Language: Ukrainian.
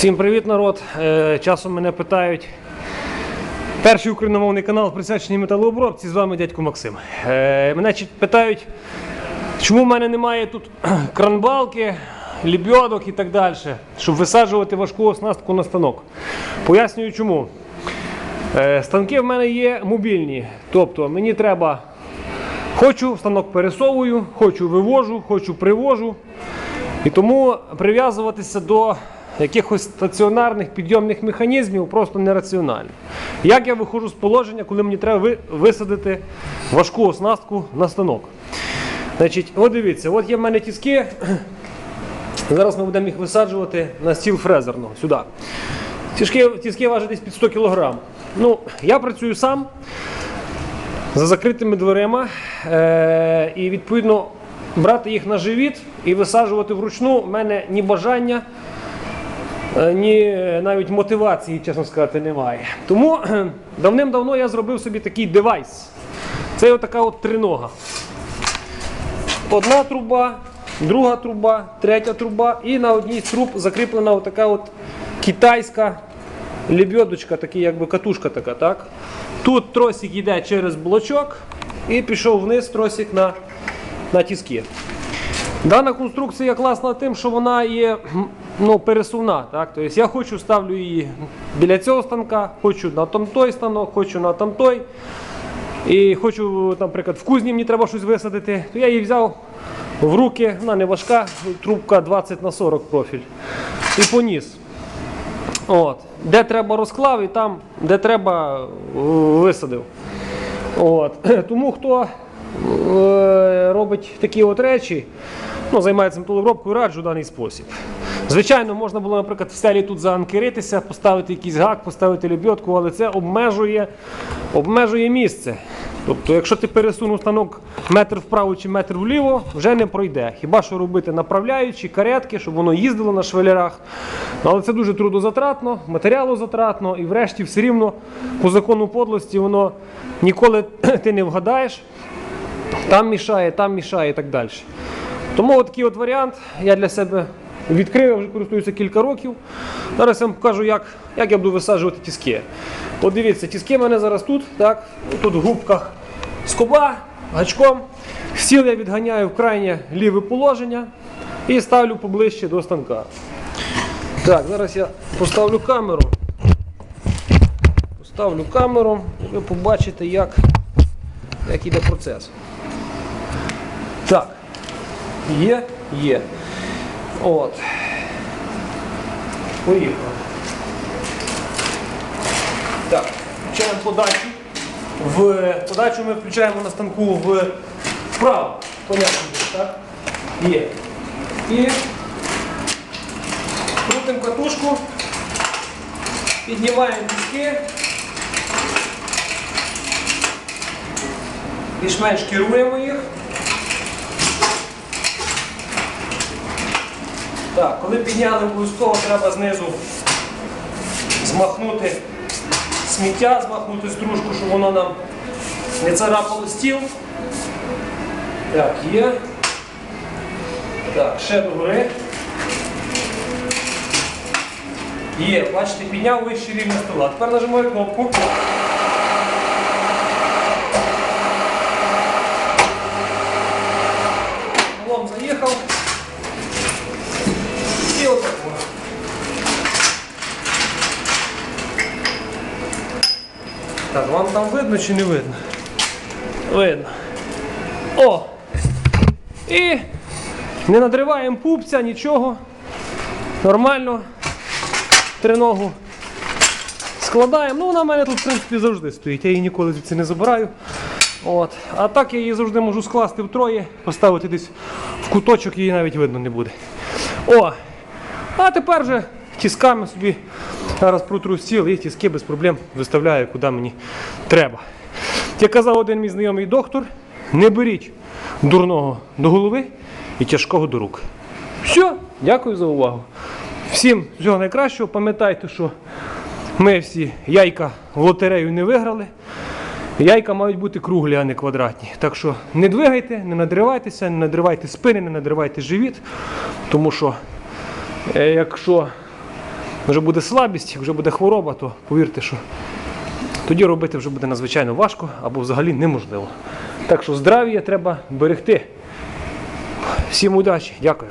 Всім привіт, народ. Е, Часом мене питають. Перший україномовний канал присвячений металообробці. З вами дядько Максим. Е, Мене питають, чому в мене немає тут кранбалки, лібьодок і так далі, щоб висаджувати важку оснастку на станок. Пояснюю чому. Е, Станки в мене є мобільні. Тобто мені треба. Хочу, станок пересовую, хочу вивожу, хочу привожу. І тому прив'язуватися до якихось стаціонарних підйомних механізмів просто нераціонально. Як я виходжу з положення, коли мені треба висадити важку оснастку на станок? Значить, от дивіться, от є в мене тіски. Зараз ми будемо їх висаджувати на стіл фрезерного сюди. Тіски, тіски важать десь під 100 кг. Ну, я працюю сам за закритими дверима. Е- і відповідно брати їх на живіт і висаджувати вручну в мене ні бажання, ні е, навіть мотивації, чесно сказати, немає. Тому давним-давно я зробив собі такий девайс. Це отака от тринога. Одна труба, друга труба, третя труба, і на одній з труб закріплена отака от китайська лебедочка, такий якби катушка така, так? Тут тросик йде через блочок і пішов вниз тросик на, на тіски. Дана конструкція класна тим, що вона є ну, пересувна. Так? Тобто я хочу ставлю її біля цього станка, хочу на там той станок, хочу на там той. І хочу, наприклад, в кузні мені треба щось висадити, то я її взяв в руки, вона не важка, трубка 20 на 40 профіль. І поніс. От. Де треба розклав і там, де треба, е, висадив. От. Тому хто е, робить такі от речі, ну, займається металообробкою, раджу даний спосіб. Звичайно, можна було, наприклад, в стелі тут заанкеритися, поставити якийсь гак, поставити лебідку, але це обмежує, обмежує місце. Тобто, якщо ти пересунув станок метр вправо чи метр вліво, вже не пройде. Хіба що робити направляючі, каретки, щоб воно їздило на швелерах. Ну, Але це дуже трудозатратно, матеріалозатратно, і врешті все рівно по закону подлості воно ніколи ти не вгадаєш. Там мішає, там мішає і так далі. Тому от такий от варіант я для себе відкрив, я вже користуюся кілька років. Зараз я вам покажу, як, як я буду висаджувати тіски. От дивіться, тіски в мене зараз тут, так, тут в губках скоба, гачком. Стіл я відганяю в крайнє ліве положення і ставлю поближче до станка. Так, зараз я поставлю камеру. Поставлю камеру, і ви побачите, як, як іде процес. Так. Є, є. От. Поїхали. Так, включаємо подачу. В подачу ми включаємо на станку вправо. Понятно, так? Є. І крутимо катушку, піднімаємо диски. Більш-менш керуємо їх. Так, коли підняли обов'язково треба знизу змахнути сміття, змахнути стружку, щоб воно нам не царапало стіл. Так, є. Так, ще догори. Є, бачите, підняв вище рівня стола. Тепер нажимаю кнопку. Лом заїхав. І отак. от. Так, вам там видно чи не видно? Видно. О! І не надриваємо пупця, нічого. Нормально. Триногу складаємо. Ну, вона в мене тут, в принципі, завжди стоїть. Я її ніколи звідси не забираю. От. А так я її завжди можу скласти втроє, поставити десь в куточок, її навіть видно не буде. О! А тепер же тісками собі зараз протру стіл і тіски без проблем виставляю, куди мені треба. Як казав один мій знайомий доктор, не беріть дурного до голови і тяжкого до рук. Все, дякую за увагу. Всім всього найкращого. Пам'ятайте, що ми всі яйка в лотерею не виграли. Яйка мають бути круглі, а не квадратні. Так що не двигайте, не надривайтеся, не надривайте спини, не надривайте живіт. Тому що е, якщо вже буде слабість, вже буде хвороба, то повірте, що тоді робити вже буде надзвичайно важко або взагалі неможливо. Так що здрав'я треба берегти. Всім удачі, дякую.